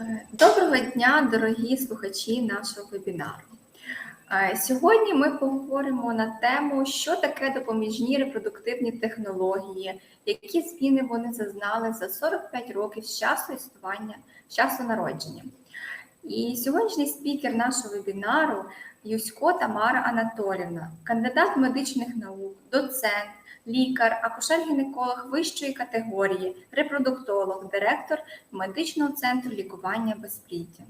Е, Доброго дня, дорогі слухачі нашого вебінару. Е, Сьогодні ми поговоримо на тему, що таке допоміжні репродуктивні технології, які зміни вони зазнали за 45 років з часу існування, з часу народження. І сьогоднішній спікер нашого вебінару Юсько Тамара Анатолівна, кандидат медичних наук, доцент, лікар, акушер-гінеколог вищої категорії, репродуктолог, директор медичного центру лікування безпліддя.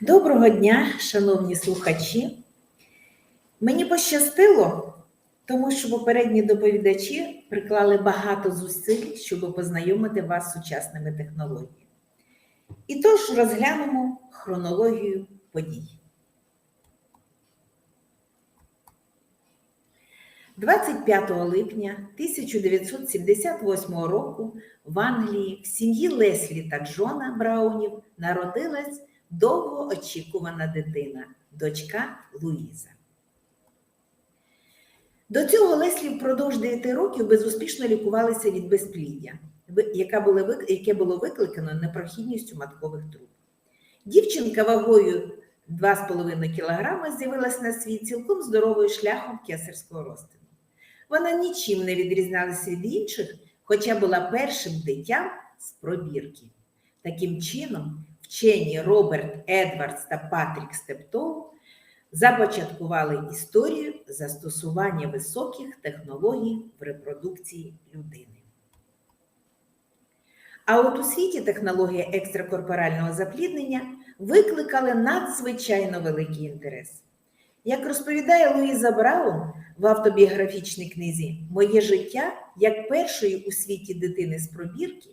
Доброго дня, шановні слухачі. Мені пощастило, тому що попередні доповідачі приклали багато зусиль, щоб познайомити вас з сучасними технологіями. І тож розглянемо хронологію подій. 25 липня 1978 року в Англії в сім'ї Леслі та Джона Браунів народилась довгоочікувана дитина, дочка Луїза. До цього Леслі впродовж 9 років безуспішно лікувалися від безпліддя, яке було викликано непрохідністю маткових труб. Дівчинка вагою 2,5 кг з'явилась на світ цілком здоровою шляхом кесарського розтину. Вона нічим не відрізнялася від інших, хоча була першим дитям з пробірки. Таким чином, вчені Роберт Едвардс та Патрік Стептоу започаткували історію застосування високих технологій в репродукції людини. А от у світі технологія екстракорпорального запліднення викликали надзвичайно великий інтерес. Як розповідає Луїза Браун в автобіографічній книзі Моє життя як першої у світі дитини з пробірки,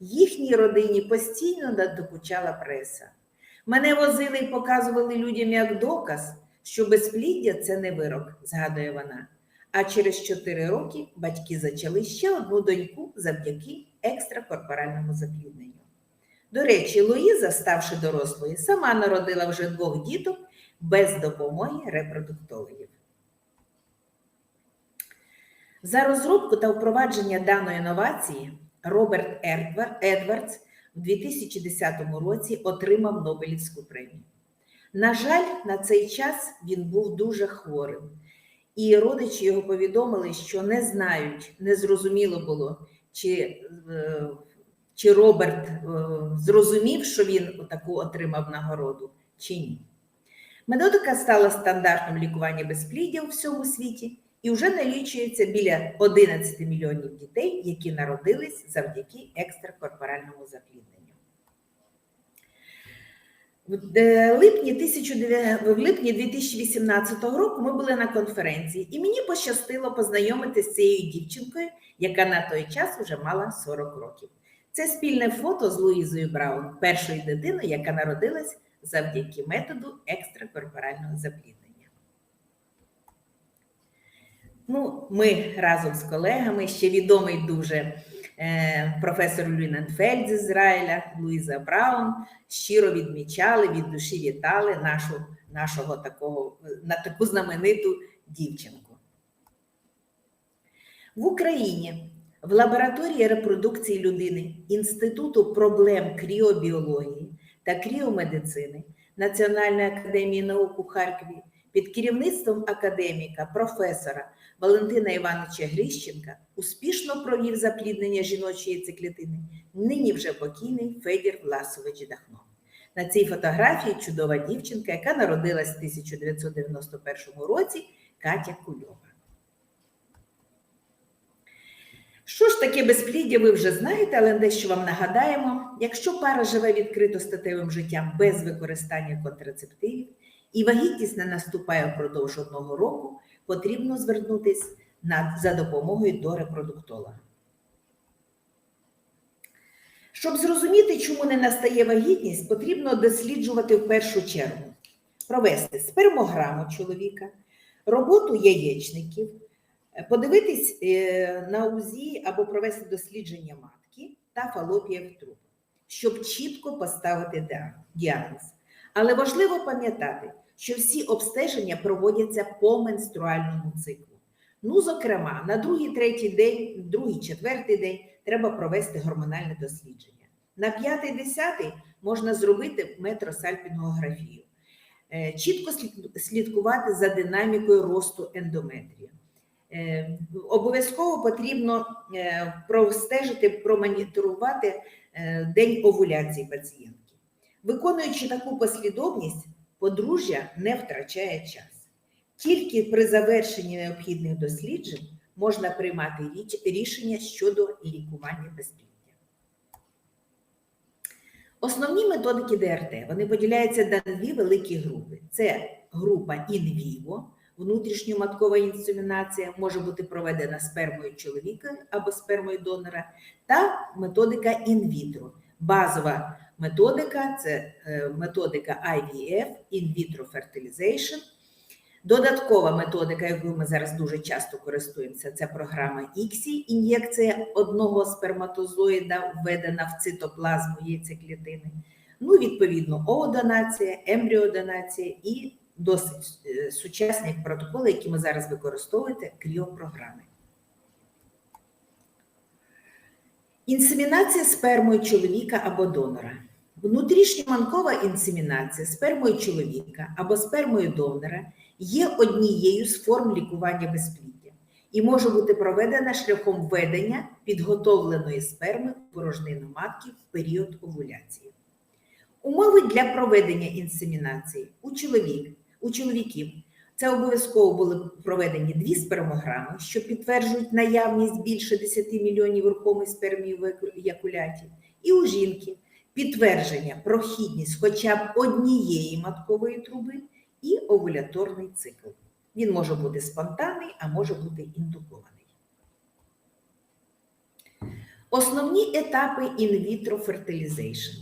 їхній родині постійно надокучала преса. Мене возили і показували людям як доказ, що безпліддя це не вирок, згадує вона. А через 4 роки батьки зачали ще одну доньку завдяки екстракорпоральному заплідненню. До речі, Луїза, ставши дорослою, сама народила вже двох діток без допомоги репродуктологів. За розробку та впровадження даної інновації Роберт Едвардс в 2010 році отримав Нобелівську премію. На жаль, на цей час він був дуже хворим, і родичі його повідомили, що не знають, не зрозуміло було, чи, е, чи Роберт е, зрозумів, що він таку отримав нагороду, чи ні. Методика стала стандартом лікування безпліддя у всьому світі і вже налічується біля 11 мільйонів дітей, які народились завдяки екстракорпоральному заплідненню. В е, липні 19 в липні 2018 року ми були на конференції, і мені пощастило познайомитися з цією дівчинкою, яка на той час вже мала 40 rokів. Це спільне фото з Луїзою Браун, першою дитиною, яка народилась завдяки методу екстракорпорального запліднення. Ну, ми разом з колегами, ще відомий дуже е, професор Люненфельд з Ізраїля, Луїза Браун, щиро відмічали, від душі вітали нашу, нашого такого, на таку знамениту дівчинку. В Україні в лабораторії репродукції людини Інституту проблем кріобіології та кріомедицини Національної академії наук у Харкові під керівництвом академіка, професора Валентина Івановича Грищенка успішно провів запліднення жіночої яйцеклітини нині вже покійний Федір Власович Дахно. На цій фотографії чудова дівчинка, яка народилась в 1991 році, Катя Кульова. Що ж таке безпліддя, ви вже знаєте, але дещо вам нагадаємо: якщо пара живе відкрито статевим життям без використання контрацептивів і вагітність не наступає впродовж одного року, потрібно звернутися за допомогою до репродуктолога. Щоб зрозуміти, чому не настає вагітність, потрібно досліджувати в першу чергу, провести спермограму чоловіка, роботу яєчників, подивитись е, на УЗІ або провести дослідження матки та фалопіїв труб, щоб чітко поставити діагноз. Але важливо пам'ятати, що всі обстеження проводяться по менструальному циклу. Ну, зокрема, на другий, третій день, другий, четвертий день треба провести гормональне дослідження. На 5-10 можна зробити метросальпінгографію. Е, Чітко слідкувати за динамікою росту ендометрію. Е, Обов'язково потрібно е, простежити, промоніторувати е, день овуляції пацієнтки. Виконуючи таку послідовність, подружжя не втрачає час. Тільки при завершенні необхідних досліджень можна приймати рішення щодо лікування безпліддя. Основні методики ДРТ вони поділяються на дві великі групи: це група інвіво, внутрішньоматкова інсемінація може бути проведена спермою чоловіка або спермою донора, та методика інвітро. Базова методика це е, методика IVF, In vitro fertilization. Додаткова методика, якою ми зараз дуже часто користуємося, це програма ICSI, ін'єкція одного сперматозоїда введена в цитоплазму яйцеклітини. Ну, відповідно, оодонація, ембріодонація і досить е, сучасні протоколи, які ми зараз використовуєте, кріопрограми. Інсемінація спермою чоловіка або донора. Внутрішньоманкова інсемінація спермою чоловіка або спермою донора є однією з форм лікування безпліддя і може бути проведена шляхом введення підготовленої сперми в порожнину матки в період овуляції. Умови для проведення інсемінації у, чоловік, у чоловіків це обов'язково були проведені дві спермограми, що підтверджують наявність більше 10 мільйонів рухомої спермії в еякуляті, і у жінки підтвердження прохідність хоча б однієї маткової труби і овуляторний цикл. Він може бути спонтанний, а може бути індукований. Основні етапи інвітро фертилізейшн.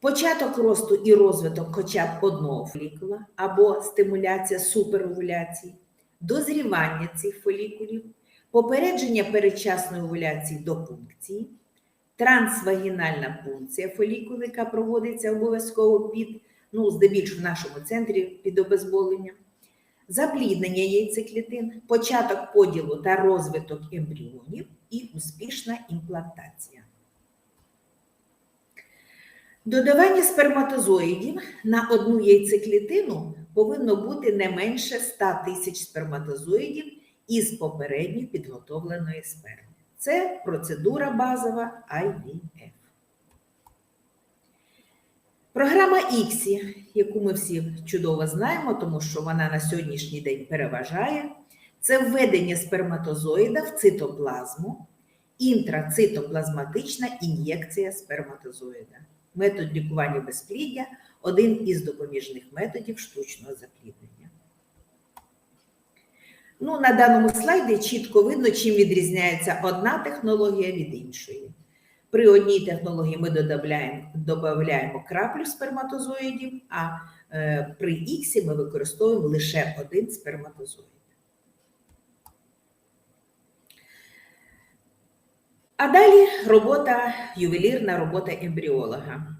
Початок росту і розвиток хоча б одного фолікула або стимуляція суперовуляції, дозрівання цих фолікулів, попередження передчасної овуляції до пункції, трансвагінальна пункція фолікула, яка проводиться обов'язково під, ну, здебільшого в нашому центрі під обезболенням, запліднення яйцеклітин, початок поділу та розвиток ембріонів і успішна імплантація. Додавання сперматозоїдів на одну яйцеклітину повинно бути не менше 100 тисяч сперматозоїдів із попередньо підготовленої сперми. Це процедура базова IVF. Програма ICSI, яку ми всі чудово знаємо, тому що вона на сьогоднішній день переважає, це введення сперматозоїда в цитоплазму, інтрацитоплазматична ін'єкція сперматозоїда. Метод лікування безпліддя один із допоміжних методів штучного запліднення. Ну, на даному слайді чітко видно, чим відрізняється одна технологія від іншої. При одній технології ми додаємо, краплю сперматозоїдів, а е, при іксі ми використовуємо лише один сперматозоїд. А далі робота, ювелірна робота ембріолога,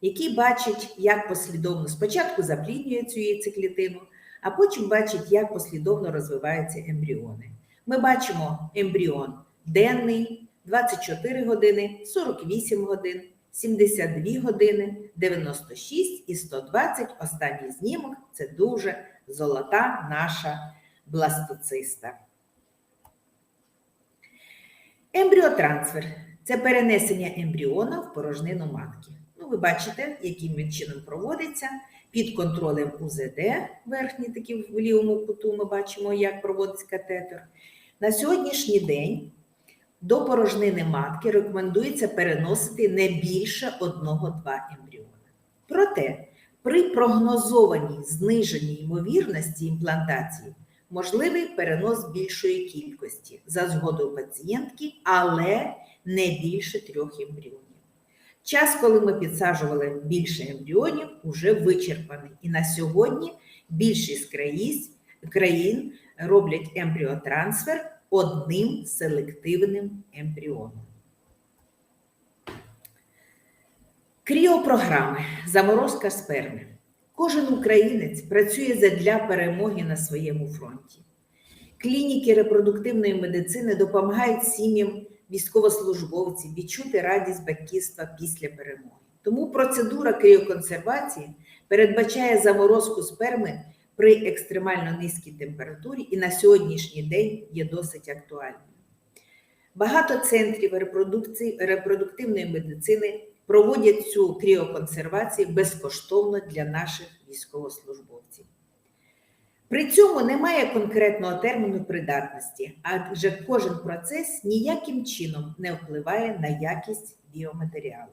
який бачить, як послідовно спочатку запліднює цю яйцеклітину, а потім бачить, як послідовно розвиваються ембріони. Ми бачимо ембріон денний, 24 години, 48 годин, 72 години, 96 і 120. Останній знімок це дуже золота наша бластоциста. Ембріотрансфер це перенесення ембріона в порожнину матки. Ну, ви бачите, яким він чином проводиться. Під контролем УЗД, верхній такий в лівому куту ми бачимо, як проводиться катетер. На сьогоднішній день до порожнини матки рекомендується переносити не більше одного-два ембріона. Проте, при прогнозованій зниженій ймовірності імплантації можливий перенос більшої кількості за згодою пацієнтки, але не більше трьох ембріонів. Час, коли ми підсаджували більше ембріонів, уже вичерпаний. І на сьогодні більшість країн роблять ембріотрансфер одним селективним ембріоном. Кріопрограми заморозка сперми. Кожен українець працює задля перемоги на своєму фронті. Клініки репродуктивної медицини допомагають сім'ям військовослужбовців відчути радість батьківства після перемоги. Тому процедура кріоконсервації передбачає заморозку сперми при екстремально низькій температурі і на сьогоднішній день є досить актуальною. Багато центрів репродукції, репродуктивної медицини проводять цю кріоконсервацію безкоштовно для наших військовослужбовців. При цьому немає конкретного терміну придатності, адже кожен процес ніяким чином не впливає на якість біоматеріалу.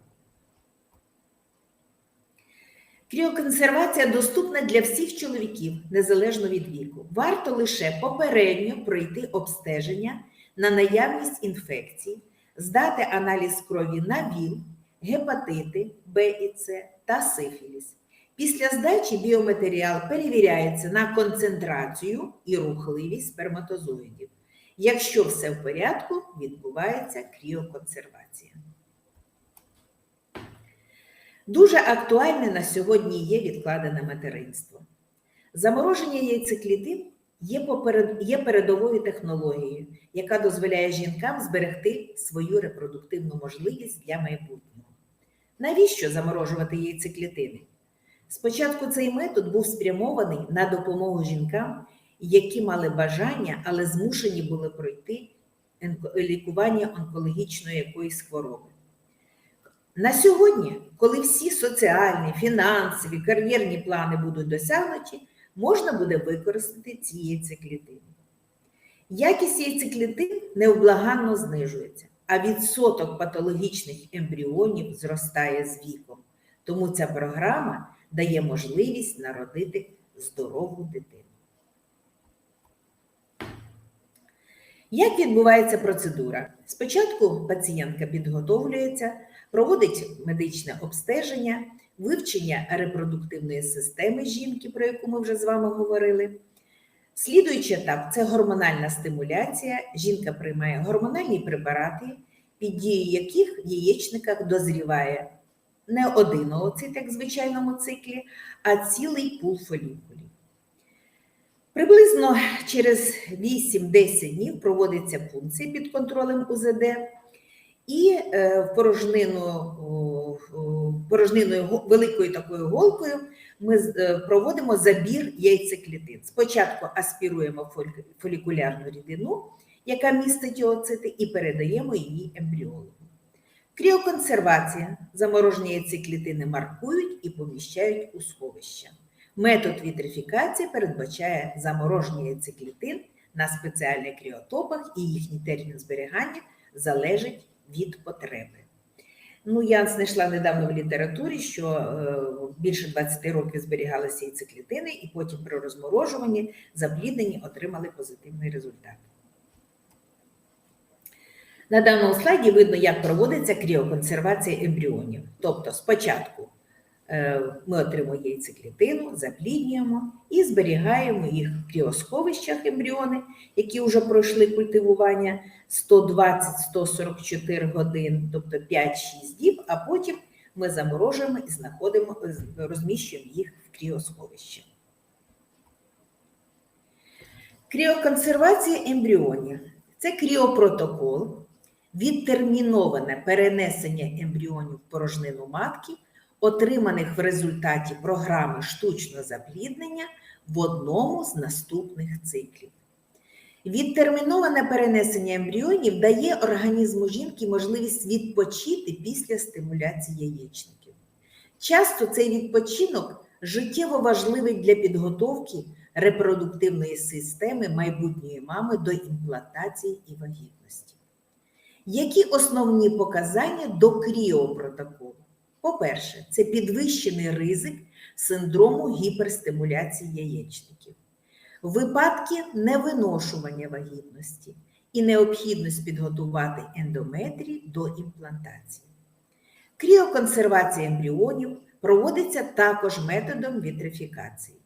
Кріоконсервація доступна для всіх чоловіків незалежно від віку. Варто лише попередньо пройти обстеження на наявність інфекцій, здати аналіз крові на ВІЛ, гепатити Б і С та сифіліс. Після здачі біоматеріал перевіряється на концентрацію і рухливість сперматозоїдів. Якщо все в порядку, відбувається кріоконсервація. Дуже актуальне на сьогодні є відкладене материнство. Замороження яйцеклітин є, передовою технологією, яка дозволяє жінкам зберегти свою репродуктивну можливість для майбутнього. Навіщо заморожувати яйцеклітини? Спочатку цей метод був спрямований на допомогу жінкам, які мали бажання, але змушені були пройти лікування онкологічної якоїсь хвороби. На сьогодні, коли всі соціальні, фінансові, кар'єрні плани будуть досягнуті, можна буде використати ці яйцеклітини. Якість яйцеклітин невблаганно знижується, а відсоток патологічних ембріонів зростає з віком. Тому ця програма дає можливість народити здорову дитину. Як відбувається процедура? Спочатку пацієнтка підготовлюється, проводить медичне обстеження, вивчення репродуктивної системи жінки, про яку ми вже з вами говорили. Слідуючий етап це гормональна стимуляція. Жінка приймає гормональні препарати, під дією яких в яєчниках дозріває не один ooцит, як в звичайному циклі, а цілий пул фолікулів. Приблизно через 8-10 днів проводиться пункція під контролем УЗД, і е, в порожнину, порожниною великою такою голкою ми е, проводимо забір яйцеклітин. Спочатку аспіруємо фолікулярну рідину, яка містить ooцити, і передаємо її ембріологу. Кріоконсервація заморожені яйцеклітини маркують і поміщають у сховища. Метод вітрифікації передбачає замороження яйцеклітин на спеціальних кріотопах, і їхній термін зберігання залежить від потреби. Ну, я знайшла недавно в літературі, що е, більше 20 років зберігалися і яйцеклітини, і потім при розморожуванні забліднені отримали позитивний результат. На даному слайді видно, як проводиться кріоконсервація ембріонів. Тобто, спочатку ми отримуємо яйцеклітину, запліднюємо і зберігаємо їх в кріосховищах ембріони, які вже пройшли культивування 120-144 годин, тобто 5-6 діб, а потім ми заморожуємо і знаходимо, розміщуємо їх в кріосховищі. Кріоконсервація ембріонів це кріопротокол, відтерміноване перенесення ембріонів в порожнину матки, отриманих в результаті програми штучного запліднення в одному з наступних циклів. Відтерміноване перенесення ембріонів дає організму жінки можливість відпочити після стимуляції яєчників. Часто цей відпочинок життєво важливий для підготовки репродуктивної системи майбутньої мами до імплантації і вагітності. Які основні показання до кріопротоколу? По-перше, це підвищений ризик синдрому гіперстимуляції яєчників, випадки невиношування вагітності і необхідність підготувати ендометрій до імплантації. Кріоконсервація ембріонів проводиться також методом вітрифікації.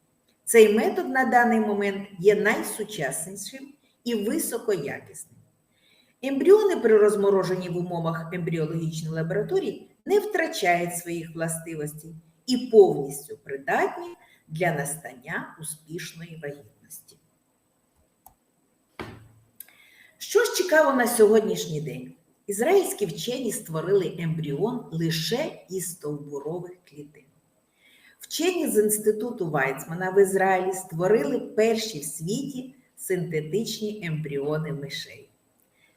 Цей метод на даний момент є найсучаснішим і високоякісним. Ембріони при розмороженні в умовах ембріологічної лабораторії не втрачають своїх властивостей і повністю придатні для настання успішної вагітності. Що ж цікаво на сьогоднішній день? ізраїльські вчені створили ембріон лише із стовбурових клітин. Вчені з інституту Вайцмана в Ізраїлі створили перші в світі синтетичні ембріони мишей.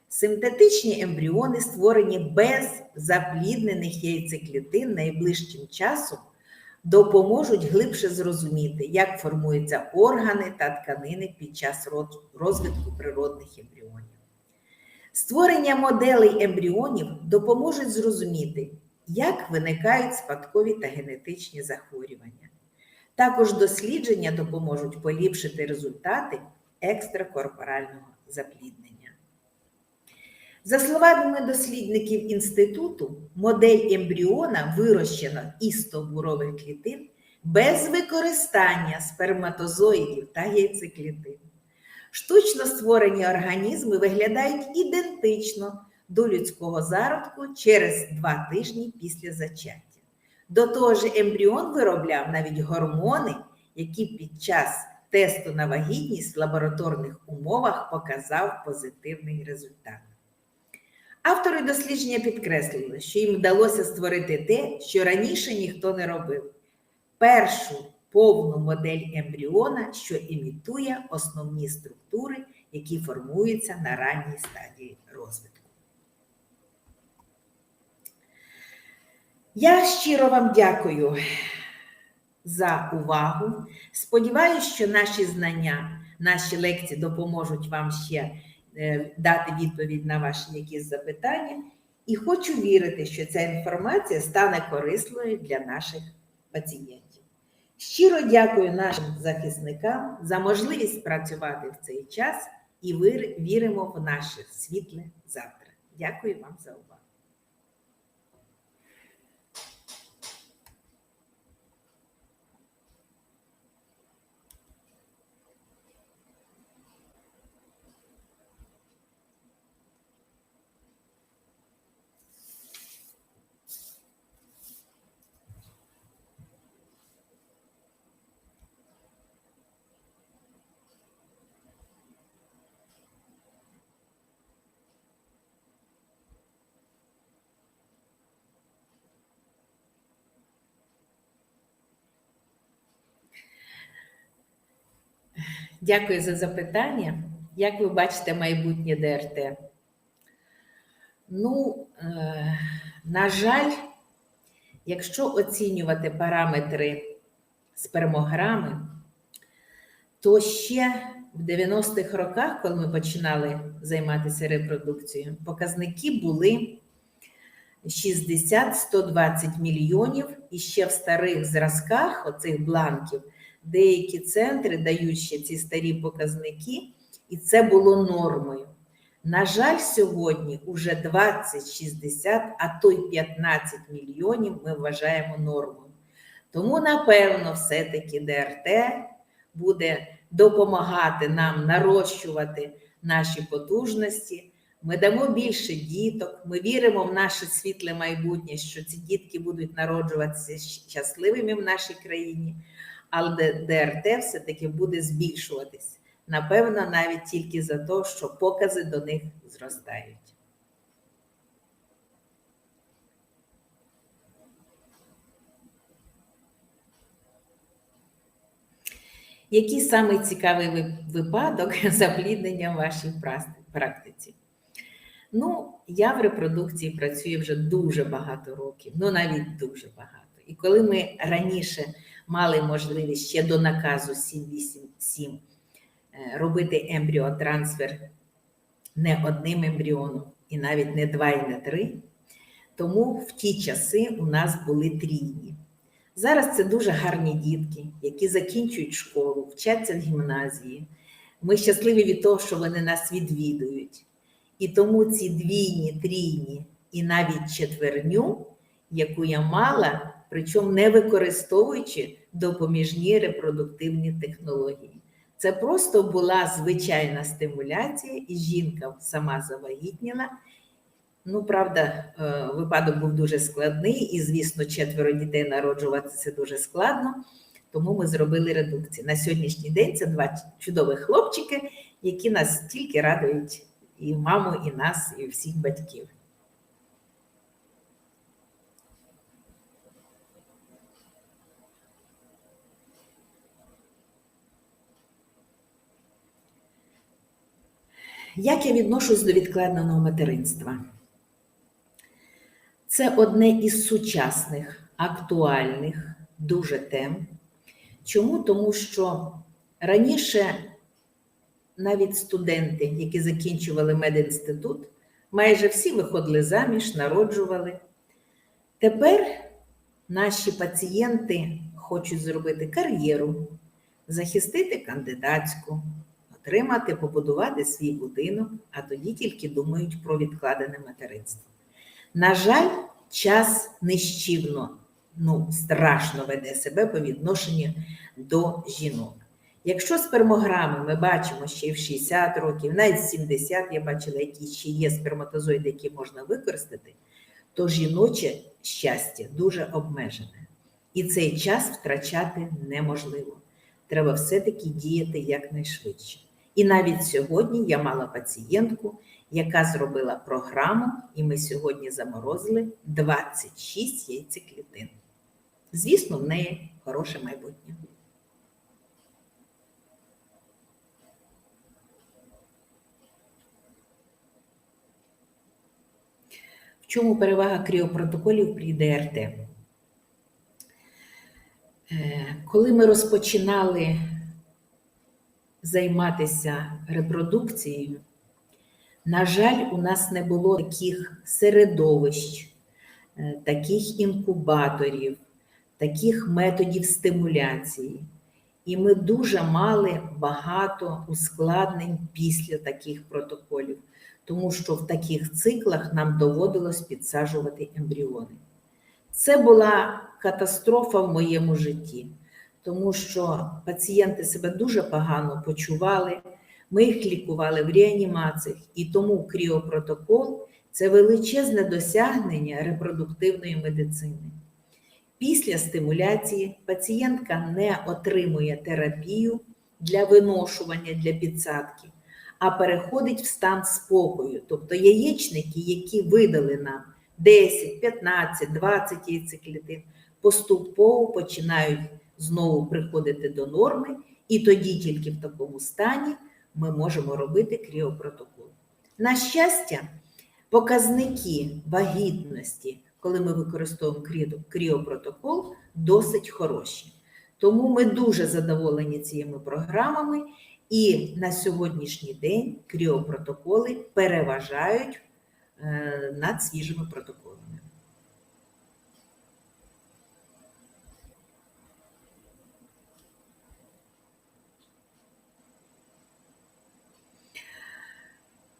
Синтетичні ембріони, створені без запліднених яйцеклітин найближчим часом, допоможуть глибше зрозуміти, як формуються органи та тканини під час розвитку природних ембріонів. Створення моделей ембріонів допоможуть зрозуміти, як виникають спадкові та генетичні захворювання. Також дослідження допоможуть поліпшити результати екстракорпорального запліднення. За словами дослідників інституту, модель ембріона вирощена із стовбурових клітин без використання сперматозоїдів та яйцеклітин. Штучно створені організми виглядають ідентично до людського зародку через два тижні після зачаття. До того ж, ембріон виробляв навіть гормони, які під час тесту на вагітність в лабораторних умовах показав позитивний результат. Автори дослідження підкреслили, що їм вдалося створити те, що раніше ніхто не робив: першу повну модель ембріона, що імітує основні структури, які формуються на ранній стадії розвитку. Я щиро вам дякую за увагу. Сподіваюся, що наші знання, наші лекції допоможуть вам ще дати відповідь на ваші якісь запитання. І хочу вірити, що ця інформація стане корисною для наших пацієнтів. Щиро дякую нашим захисникам за можливість працювати в цей час і віримо в наше світле завтра. Дякую вам за увагу. Дякую за запитання. Як ви бачите майбутнє ДРТ? Ну, е, на жаль, якщо оцінювати параметри спермограми, то ще в 90-х роках, коли ми починали займатися репродукцією, показники були 60-120 мільйонів, і ще в старих зразках оцих бланків деякі центри ще ці старі показники, і це було нормою. На жаль, сьогодні уже 20, 60, а то й 15 мільйонів ми вважаємо нормою. Тому, напевно, все-таки ДРТ буде допомагати нам нарощувати наші потужності. Ми дамо більше діток, ми віримо в наше світле майбутнє, що ці дітки будуть народжуватися щасливими в нашій країні, але ДРТ все-таки буде збільшуватись. Напевно, навіть тільки за те, що покази до них зростають. Який самий цікавий випадок запліднення в вашій практиці? Ну, я в репродукції працюю вже дуже багато років, ну навіть дуже багато. І коли ми раніше мали можливість ще до наказу 787 е, робити ембріотрансфер не одним ембріоном, і навіть не два і не три, тому в ті часи у нас були трійні. Зараз це дуже гарні дітки, які закінчують школу, вчаться в гімназії. Ми щасливі від того, що вони нас відвідують. І тому ці двійні, трійні і навіть четверню, яку я мала, причому не використовуючи допоміжні репродуктивні технології. Це просто була звичайна стимуляція, і жінка сама завагітніла. Ну, правда, е, випадок був дуже складний, і, звісно, четверо дітей народжувати це дуже складно. Тому ми зробили редукцію. На сьогоднішній день це два чудові хлопчики, які нас тільки радують і маму, і нас, і всіх батьків. Як я відношусь до відкладеного материнства? Це одне із сучасних, актуальних, дуже тем. Чому? Тому що раніше навіть студенти, які закінчували медінститут, майже всі виходили заміж, народжували. Тепер наші пацієнти хочуть зробити кар'єру, захистити кандидатську, отримати, побудувати свій будинок, а тоді тільки думають про відкладене материнство. На жаль, час нищівно, ну, страшно веде себе по відношенню до жінок. Якщо спермограми ми бачимо ще в 60 років, навіть в 70 я бачила, які ще є сперматозоїди, які можна використати, то жіноче щастя дуже обмежене. І цей час втрачати неможливо. Треба все-таки діяти якнайшвидше. І навіть сьогодні я мала пацієнтку, яка зробила програму, і ми сьогодні заморозили 26 яйцеклітин. Звісно, в неї хороше майбутнє. В чому перевага кріопротоколів при ДРТ? Е, Коли ми розпочинали займатися репродукцією, на жаль, у нас не було таких середовищ, е, таких інкубаторів, таких методів стимуляції. І ми дуже мали багато ускладнень після таких протоколів, тому що в таких циклах нам доводилось підсаджувати ембріони. Це була катастрофа в моєму житті, тому що пацієнти себе дуже погано почували. Ми їх лікували в реанімаціях, і тому кріопротокол це величезне досягнення репродуктивної медицини. Після стимуляції пацієнтка не отримує терапію для виношування для підсадки, а переходить в стан спокою. Тобто яєчники, які видали нам 10, 15, 20 яйцеклітин, поступово починають знову приходити до норми, і тоді тільки в такому стані ми можемо робити кріопротокол. На щастя, показники вагітності, коли ми використовуємо кріопротокол, досить хороші. Тому ми дуже задоволені цими програмами, і на сьогоднішній день кріопротоколи переважають е, над свіжими протоколами.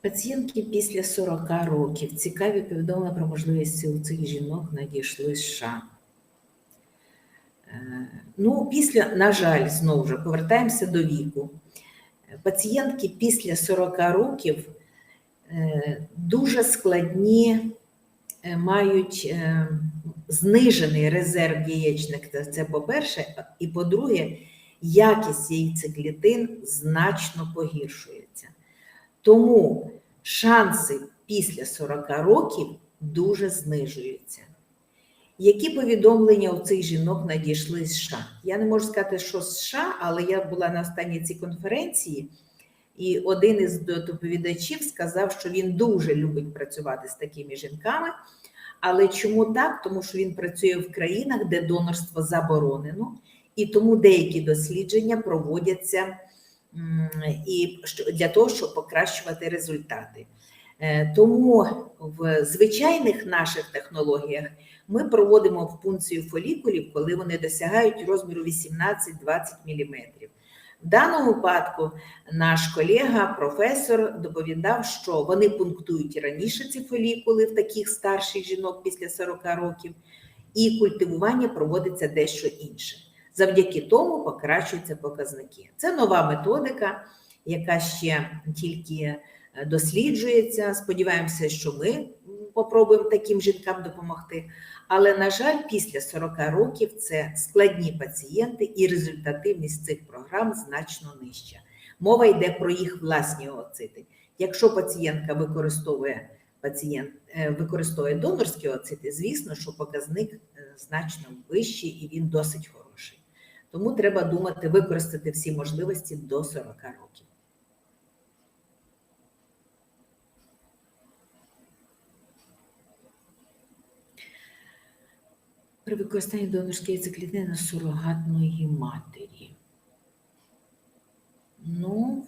Пацієнтки після 40 років цікаві повідомлення про можливості у цих жінок надійшли США. Е, Ну, після, на жаль, знову ж повертаємося до віку. Пацієнтки після 40 років е, дуже складні е, мають знижений резерв яєчник. Це по-перше, і по-друге, якість яйцеклітин значно погіршується. Тому шанси після 40 років дуже знижуються. Які повідомлення у цих жінок надійшли з США? Я не можу сказати, що з США, але я була на останній цій конференції, і один із доповідачів сказав, що він дуже любить працювати з такими жінками. Але чому так? Тому що він працює в країнах, де донорство заборонено, і тому деякі дослідження проводяться і для того, щоб покращувати результати. Е, Тому в звичайних наших технологіях ми проводимо пункцію фолікулів, коли вони досягають розміру 18-20 мм. В даному випадку наш колега, професор, доповідав, що вони пунктують раніше ці фолікули в таких старших жінок після 40 років, і культивування проводиться дещо інше. Завдяки тому покращуються показники. Це нова методика, яка ще тільки е, досліджується. Сподіваємося, що ми попробуємо таким жінкам допомогти. Але, на жаль, після 40 років це складні пацієнти, і результативність цих програм значно нижча. Мова йде про їх власні ooцити. Якщо пацієнтка використовує пацієнт е, використовує донорські ooцити, звісно, що показник е, значно вищий і він досить хороший. Тому треба думати, використати всі можливості до 40 років. При використанні донорської яйцеклітини сурогатної матері. Ну,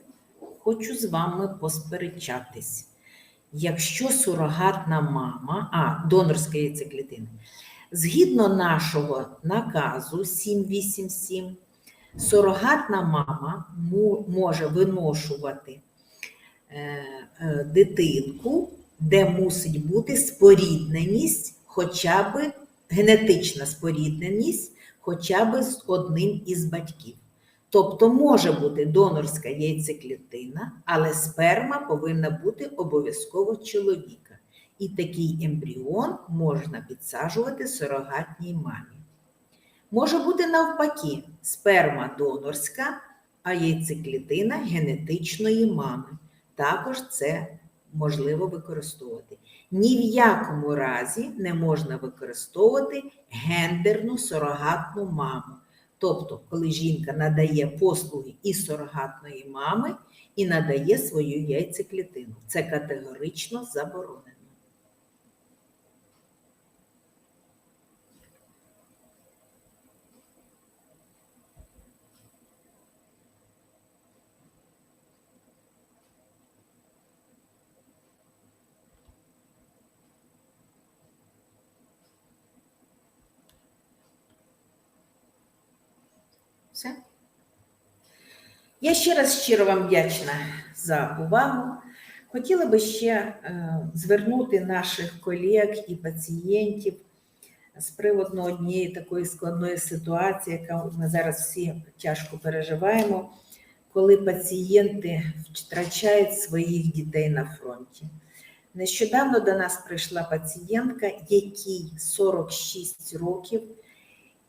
хочу з вами посперечатись. Якщо сурогатна мама, а донорська яйцеклітина, згідно нашого наказу 787, сурогатна мама може виношувати е, е, дитинку, де мусить бути спорідненість, хоча б генетична спорідненість, хоча б з одним із батьків. Тобто може бути донорська яйцеклітина, але сперма повинна бути обов'язково чоловіка. І такий ембріон можна підсаджувати сурогатній мамі. Може бути навпаки, сперма донорська, а яйцеклітина генетичної мами. Також це можливо використовувати. Ні в якому разі не можна використовувати гендерну сурогатну маму. Тобто, коли жінка надає послуги і сурогатної мами, і надає свою яйцеклітину. Це категорично заборонено. Все. Я ще раз щиро вам вдячна за увагу. Хотіла би ще е, звернути наших колег і пацієнтів з приводу однієї такої складної ситуації, яку ми зараз всі тяжко переживаємо, коли пацієнти втрачають своїх дітей на фронті. Нещодавно до нас прийшла пацієнтка, якій 46 років,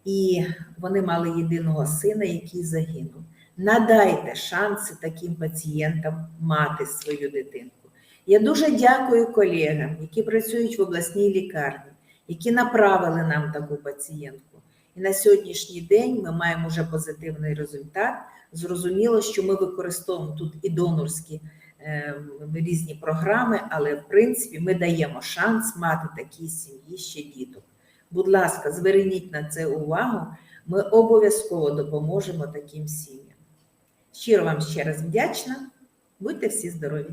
і вони мали єдиного сина, який загинув. Надайте шанси таким пацієнтам мати свою дитинку. Я дуже дякую колегам, які працюють в обласній лікарні, які направили нам таку пацієнтку. І на сьогоднішній день ми маємо вже позитивний результат. Зрозуміло, що ми використовуємо тут і донорські е, різні програми, але в принципі ми даємо шанс мати такій сім'ї ще діток. Будь ласка, зверніть на це увагу. Ми обов'язково допоможемо таким сім'ям. Щиро вам ще раз вдячна. Будьте всі здорові!